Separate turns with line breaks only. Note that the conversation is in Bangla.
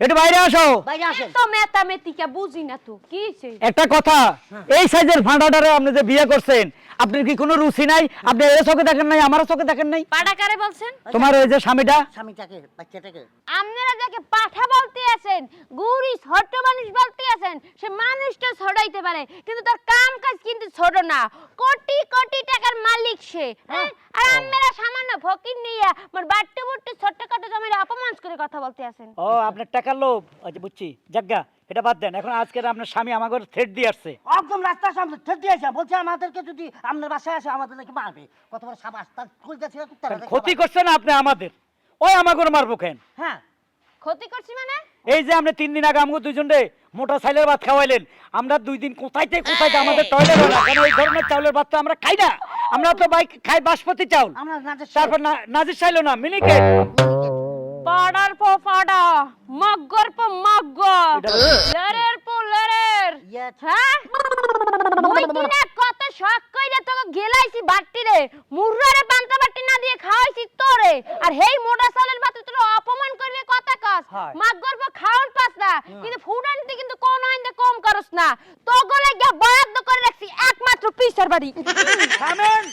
একটু বাইরে আসো।
বাইরে আসেন।
তো মেতা মেতিকা বুঝি না তো কি
একটা কথা এই সাইজের ফাঁটাটারে আপনি যে বিয়ে করছেন আপনার কি কোনো রুচি নাই? আপনি এর চোখে দেখেন নাই আমারও চোখে দেখেন নাই?
পাড়া কারে বলছেন?
তোমার ওই যে স্বামীটা?
স্বামীটাকে বাচ্চাটাকে।
আপনারা যাকে পাঠা বলতে আছেন গুড়ি ছোট মানুষ বলতে আছেন সে মানুষটা ছড়াইতে পারে কিন্তু তার কাম কাজ কিন্তু ছোট না। কোটি কোটি টাকার মালিক সে হ্যাঁ? আর আপনারা সামান্য ফকির নিয়ে মোর বাট্টু বুট্টু ছোট্ট অপমান করে কথা বলতে আছেন।
ও আপনার টাকার লোভ। আচ্ছা বুঝছি। যাজ্ঞা এটা বাদ দেন। এখন আজকে আপনার স্বামী আমাকে থ্রেট দিয়ে আসছে।
একদম রাস্তার সামনে ঠেক দিয়েছে বলছে আমাদেরকে যদি আপনার বাসায় আসে আমাদের নাকি মারবে। কত বড় সাবাস। তার ছিল
ক্ষতি করছেন আপনি আমাদের। ওই আমাকে মারবো কেন?
হ্যাঁ।
ক্ষতি করছি মানে?
এই যে আপনি তিন দিন আগে আমাকে দুইজন রে মোটর সাইলের ভাত খাওয়াইলেন। আমরা দুই দিন কোথায় থেকে কোথায় আমাদের টয়লেট হয় না? কারণ এই ধরনের চাউলের ভাত তো আমরা খাই না? আমরা তো বাইক খাই বাসপতি চাউল। তারপর নাজির চাইলো না মিনিকেট।
লেরের পো লেরের হ্যাঁ? ওই দিনে কত শখ কইরা তোকে গেলাইছি বাট্টি রে মুর্রারে পান্তা বাট্টি না দিয়ে খাওয়াইছি তোরে। আর হেই মোটা সালের বাতে তোর অপমান করলে কথা কস। মাগর পো খাওন পাস না। কিন্তু ফুডানিতে কিন্তু কোন আইন্দে কম করস না। তো গলে গিয়া বরাদ্দ করে রাখছি একমাত্র পিসার বাড়ি।
থামেন।